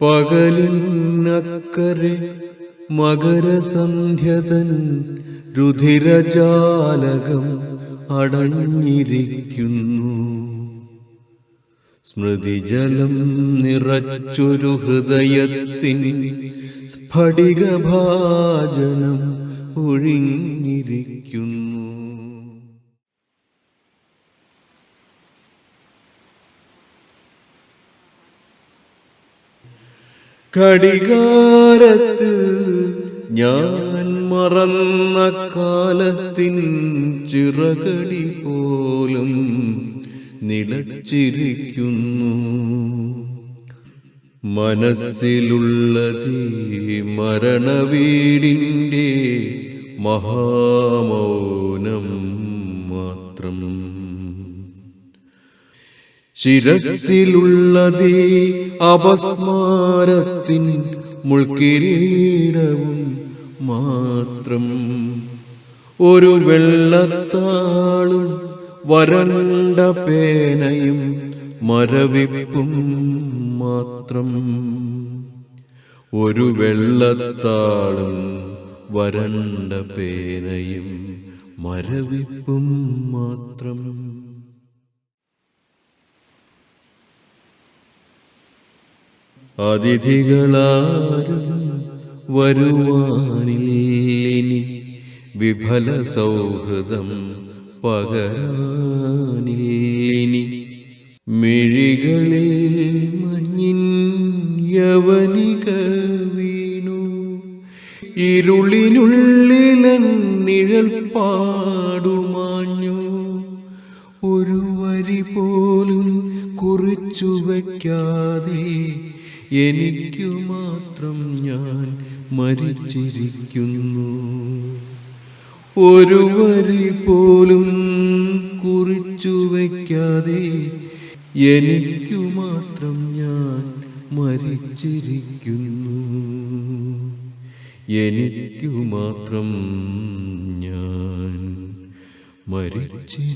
പകലിനക്കരെ മകരസന്ധ്യതൻ രുധിരജാലകം അടഞ്ഞിരിക്കുന്നു. സ്മൃതിജലം നിറച്ചൊരു ഹൃദയത്തിൻ സ്ഫടികഭാജനം ഒഴിഞ്ഞിരിക്കുന്നു. ഘടികാരത്തിൽ ഞാൻ മറന്ന കാലത്തിൻ ചിറകടി പോലും നിലച്ചിരിക്കുന്നു. മനസ്സിലുള്ളത് മരണവീടിന്റെ മഹാമൗനം മാത്രം. ശിരസിലുള്ളതേ അപസ്മാരത്തിൻ മുൾക്കിരീടവും മാത്രം. ഒരു വെള്ളത്താളും വരണ്ട പേനയും മരവിപ്പും മാത്രം. ഒരു വെള്ളത്താളും വരണ്ട പേനയും മരവിപ്പും മാത്രം. അതിഥികളാരും വരുവാനില്ലിനി. വിഫല സൗഹൃദം പകരാനില്ലിനി. മിഴികളിൽ മഞ്ഞിൻ യവനിക വീണു. ഇരുളിനുള്ളിലൻ നിഴൽ പാടുമാഞ്ഞു. ഒരു വരി പോലും കുറിച്ചു വയ്ക്കാതെ എനിക്കു മാത്രം ഞാൻ മരിച്ചിരിക്കുന്നു. ഒരു വരി പോലും കുറിച്ചു വയ്ക്കാതെ എനിക്കു മാത്രം ഞാൻ മരിച്ചിരിക്കുന്നു. എനിക്കു മാത്രം ഞാൻ മരിച്ചിരിക്കുന്നു.